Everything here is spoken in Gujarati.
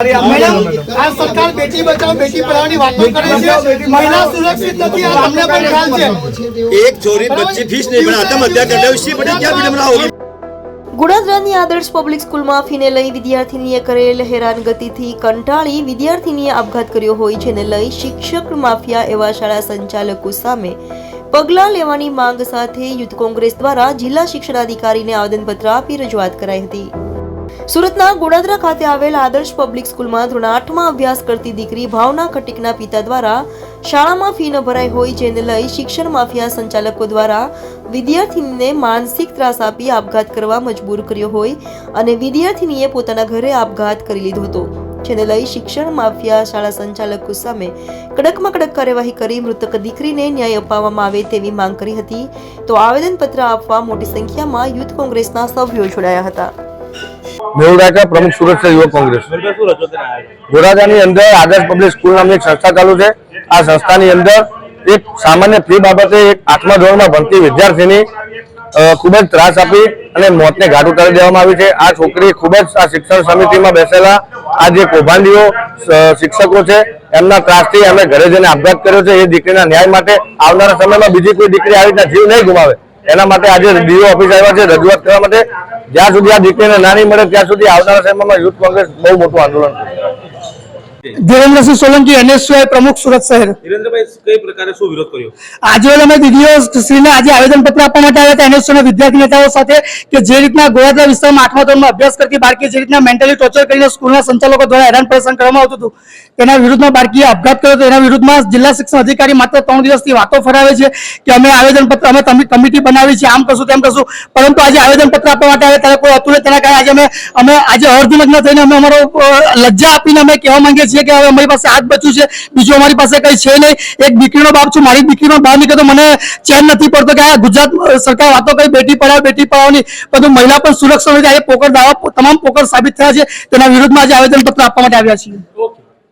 મેડમ ગુડાદરાની આદર્શ પબ્લિક સ્કૂલમાં ફીને લઈ વિદ્યાર્થીનીએ કરેલ હેરાનગતિથી કંટાળી વિદ્યાર્થીનીએ આપઘાત કર્યો હોય છે ને લઈ શિક્ષક માફિયા એવા શાળા સંચાલકો સામે પગલાં લેવાની માંગ સાથે યુથ કોંગ્રેસ દ્વારા જિલ્લા શિક્ષણાધિકારીને આવેદનપત્ર આપી રજૂઆત કરાઈ હતી. સુરતના ગોડાદરા ખાતે આવેલ આદર્શ પબ્લિક સ્કૂલમાં ધોરણ આઠમાં અભ્યાસ કરતી દીકરી ભાવના ખટીકના પિતા દ્વારા શાળામાં ફી ન ભરાઈ હોય જેને લઈ શિક્ષણ માફિયા સંચાલકો દ્વારા વિદ્યાર્થીનીને માનસિક ત્રાસ આપી આપઘાત કરવા મજબૂર કર્યો હોય અને વિદ્યાર્થીનીએ પોતાના ઘરે આપઘાત કરી લીધો હતો, જેને લઈ શિક્ષણ માફિયા શાળા સંચાલકો સામે કડકમાં કડક કાર્યવાહી કરી મૃતક દીકરીને ન્યાય અપાવવામાં આવે તેવી માંગ કરી હતી. તો આવેદનપત્ર આપવા મોટી સંખ્યામાં યુથ કોંગ્રેસના સભ્યો જોડાયા હતા. મેહુલ રાયકા પ્રમુખ સુરત યુવક કોંગ્રેસ. ગોરાદાની અંદર આદર્શ પબ્લિક સ્કૂલ નામની એક સંસ્થા ચાલુ છે. આ સંસ્થાની અંદર એક સામાન્ય ફી બાબતે એક આઠમા ધોરણમાં ભણતી વિદ્યાર્થીની ખૂબ જ ત્રાસ આપી અને મોતને ઘાટ ઉતારી દેવામાં આવી છે. આ છોકરી ખૂબ જ આ શિક્ષણ સમિતિમાં બેસેલા, આ જે કૌભાંડીઓ શિક્ષકો છે, એમના ત્રાસથી એમણે ઘરે જઈને આપઘાત કર્યો છે. એ દીકરીના ન્યાય માટે આવનારા સમયમાં બીજી કોઈ દીકરી આવી રીતના જીવ નહીં ગુમાવે. એના માટે આજે ડીઓ ઓફિસ આવ્યા છે, રજૂઆત કરવા માટે. જ્યાં સુધી આ દીકરીને નાની મળે, ત્યાં સુધી આવનારા સમયમાં યુથ કોંગ્રેસ બહુ મોટું આંદોલન કરશે. ધીરેન્દ્રસિંહ સોલંકી એનએસયુઆઈ પ્રમુખ સુરત શહેર. વિરેન્દ્રભાઈ કઈ પ્રકારે શું વિરોધ કર્યો? આજે અમે દીદીઓ શ્રીને આજે આવેદન પત્ર આપવા માટે આવ્યા હતા એનએસયુના વિદ્યાર્થી નેતાઓ સાથે કે જે રીતના ગોળાદરા વિસ્તારમાં આઠમા ધોરણમાં અભ્યાસ કરતી બાળકી જે રીતના મેન્ટલી ટોર્ચર કરીને સ્કૂલના સંચાલકો દ્વારા હેરાન પરેશાન કરવામાં આવતું હતું તેના વિરુદ્ધમાં બાળકીએ આપઘાત કર્યો હતો. એના વિરુદ્ધમાં જિલ્લા શિક્ષણ અધિકારી માત્ર ત્રણ દિવસથી વાતો ફરાવે છે કે અમે આવેદન પત્ર અમે કમિટી બનાવી છે આમ કરશું તેમ કરશું પરંતુ આજે આવેદન પત્ર આપવા માટે આવ્યા ત્યારે કોઈ હતું નહીં તેના કારણે આજે અમે અમે આજે અર્ધનગ્ન થઈને અમે અમારો લજ્જા આપીને અમે કહેવા માંગીએ છીએ કે હવે અમારી પાસે હાથ બચ્યું છે, બીજું અમારી પાસે કઈ છે નહીં. એક દીકરીનો બાપ છું, મારી દીકરીનો બહાર નીકળે તો મને ચેન નથી પડતો કે આ ગુજરાત સરકાર વાતો કઈ બેટી પડાવ બેટી પઢાઓની બધું મહિલા પણ સુરક્ષા નથી આજે પોકર દાવા, તમામ પોકર સાબિત થયા છે, તેના વિરુદ્ધમાં આજે આવેદન પત્ર આપવા માટે આવ્યા છીએ.